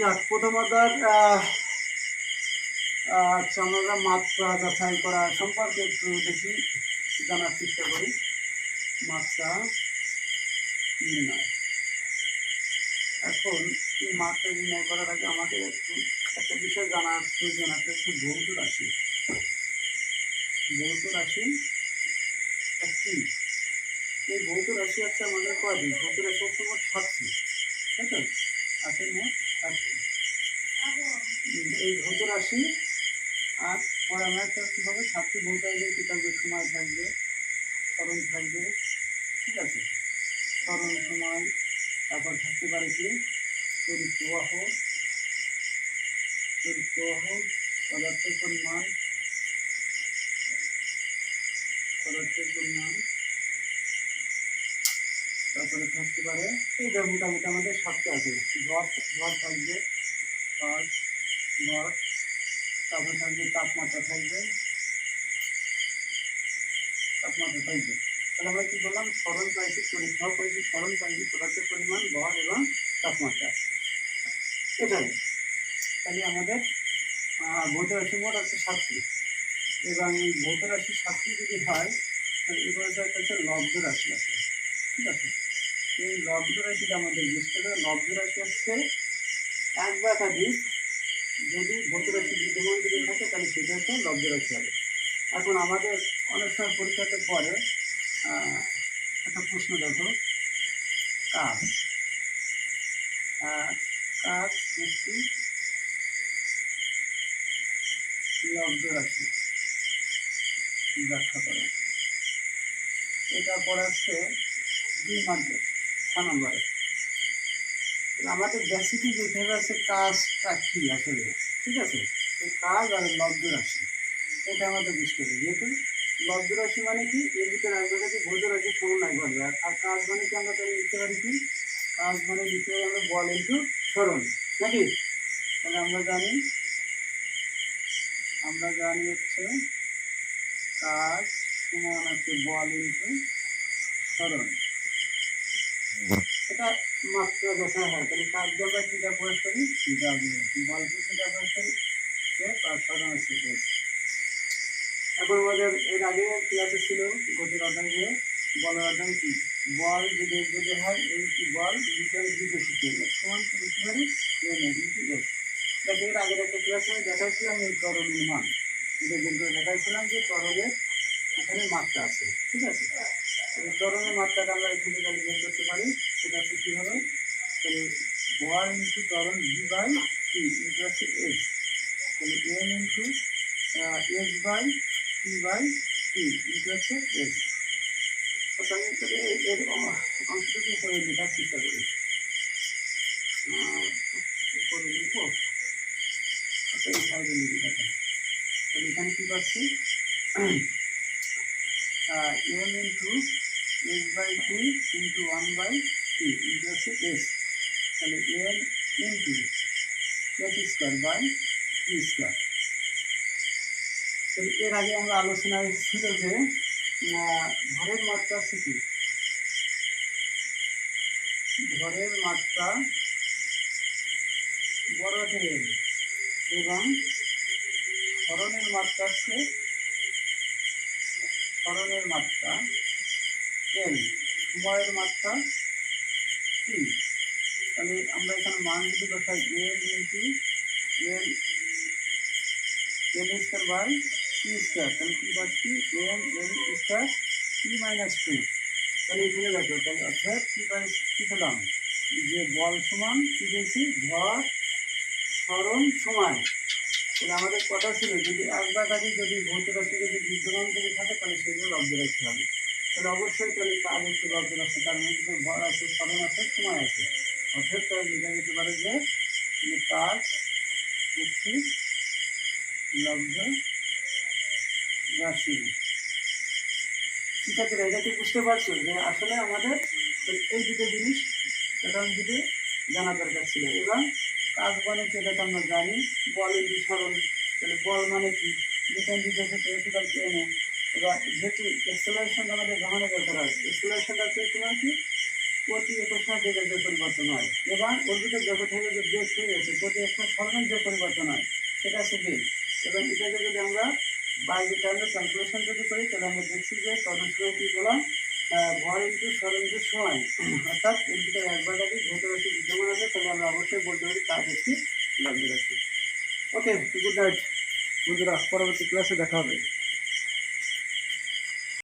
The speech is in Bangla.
যাক প্রথমত আচ্ছা আমরা মাত্রা যাচাই করা সম্পর্কে একটু দেখি, জানার চেষ্টা করি। মাত্রা নির্ণয়। এখন এই মাত্রা নির্ণয় করার আগে আমাদের একটু একটা বিষয় জানার প্রয়োজন আছে হচ্ছে ভৌত রাশি। ভৌত রাশি একটি। এই ভৌত রাশি হচ্ছে আমাদের কয়টি? ভৌত রাশি হচ্ছে মোট সাতটি, তাই তো আছে মোট সাতটি উম, এই ভৌত রাশি আর পরে আমরা একটা কী হবে? সাতটি ভৌত রাশি কি সময় থাকবে। স্মরণ থাকবে, ঠিক আছে? স্মরণ সময়, তারপর থাকতে পারে কি? তড়িৎ প্রবাহ। তড়িৎ প্রবাহ, পদার্থের পরিমাণ। তারপরে থাকতে পারে এইটা মোটামুটি আমাদের সাতটা আছে। ভর ভর থাকবে কাজ ভর তারপরে থাকবে তাপমাত্রা থাকবে তাপমাত্রা থাকবে। তাহলে আমরা কি বললাম স্মরণ পাইছি, পরীক্ষাও পাইছি স্মরণ পাইছি, পদার্থের পরিমাণ ভর এবং তাপমাত্রা। এটাই। তাহলে আমাদের ভৌত রাশি মোট আছে সাতটি। এবং এই ভৌত রাশি সাতটি যদি হয়, তাহলে এবার হচ্ছে লব্ধ রাশি আছে। ঠিক আছে? এই লব্ধ রাশিটা আমাদের বুঝতে হবে। লব্ধ রাশি হচ্ছে এক বা একাধিক যদি ভৌত রাশি বিদ্যমান যদি থাকে, তাহলে সেটা হচ্ছে লব্ধ রাশি হবে। এখন আমাদের অনেক সময় পরীক্ষাতে পরে একটা প্রশ্ন দেখো। কাজ কাজ একটি লব্ধ রাশি ব্যাখ্যা করো? এটা পড়াচ্ছে দুই মার্কে ছ নম্বরে। আমাদের বেসিকই যেতে হবে আছে কাজটা কী আসলে? ঠিক আছে? এই কাজ আর লব্ধ রাশি। এটা আমাদের বুঝতে হবে। যেহেতু লব্ধ রাশি মানে কি? এর ভিতরে আসবে কি ভৌত রাশি সমন্বয় আর আর কাজ মানে কি আমরা তাহলে লিখতে পারি কি? কাজ মানে লিখতে পারি আমরা বল ইন্টু স্মরণ নাকি? তাহলে আমরা জানি আমরা জানি হচ্ছে কাজ সমান আছে বল ইন্টু স্মরণ এটা মাত্র দেখা হয় তাহলে কাজ আমরা কীটা প্রয়োগ করি। বলকে কীটা প্রয়োগ করি। আর স্মরণ আছে এখন আমাদের এর আগে ক্লাসে ছিল গতির অধ্যায়ে বলের অধ্যায় কি? বল যদি যদি হয় এই কি বল? বিকাল বিকশিত এর সমান কি লিখতে পারি? এস দেখো এর আগের একটা ক্লাসে দেখাইছিলাম এই তরলের মান। এটা বের করে দেখাইছিলাম যে তরলের এখানে মাত্রা আছে। ঠিক আছে? এই মাত্রাটা আমরা এখানে তাহলে বের করতে পারি, সেটা হচ্ছে কী হবে? তাহলে বল ইন্টু তরল ভি বাই টি ইন্টু হচ্ছে এস তাহলে M into S by T by T into হচ্ছে এস আমি এর- অংশটুকু উপরে লেখার চেষ্টা করি? আচ্ছা এখানে কী পাচ্ছি? M into S by T into one by T into হচ্ছে এস তাহলে M into S square by T square তো এর আগে আমরা আলোচনায় ছিল যে ভরের মাত্রা কি? ভরের মাত্রা বড়দের এবং স্মরণের মাত্রা হচ্ছে স্মরণের মাত্রা এল সময়ের মাত্রা টি তাহলে আমরা এখানে মান যদি বসাই L into L L square by T square তাহলে কী পাচ্ছি? M L square T minus two তাহলে এখানে দেখো তাহলে অর্থাৎ কী পাই, কী পেলাম? যে বল সমান কী পেয়েছি? ভর, স্মরণ, সময়। আমাদের কথা ছিল, যদি এক বা একাধিক যদি ভৌত রাশি যদি বিদ্যমান যদি থাকে, তাহলে সেগুলো লব্ধ রাশি হবে। তাহলে অবশ্যই তাহলে কাজ একটু লব্ধ রাশি তার মধ্যে ভর আছে স্মরণ আছে, সময় আছে। অর্থাৎ তাহলে লেখা যেতে পারে যে কাজ একটি লব্ধ রাশি। ঠিক আছে, এটা কি বুঝতে পারছ? যে আসলে আমাদের এই দুটো জিনিস প্রথম দিকে জানা দরকার ছিল। এবং কাজ মানে এটা তো আমরা জানি। বলের বিস্মরণ তাহলে বল মানে কি? দিতে হচ্ছে প্রেসিডাল প্লেনে এবার যেহেতু এক্সেলারেশন আমাদের গ্রহণের দরকার হয় এক্সেলারেশনটা হচ্ছে তোমার কি? প্রতি সময় বেগের যে পরিবর্তন হয়। এবং অর্বিতের জগৎ থেকে যে বেগ হয়ে গেছে, প্রতি একটা স্মরণের যে পরিবর্তন হয়, সেটা হচ্ছে বেগ। এবং এটাকে যদি আমরা বাইরে টাইমে ক্যালকুলেশন যদি করি, তাহলে আমরা দেখছি যে সময় কী বললাম ভর ইন্টু ইন্টু সময় অর্থাৎ এর ভিতরে একবার যদি ভৌত তাহলে আমরা অবশ্যই বলতে পারি তার একটি লাগবে রাখি ওকে গুড নাইট বন্ধুরা, পরবর্তী ক্লাসে দেখা হবে।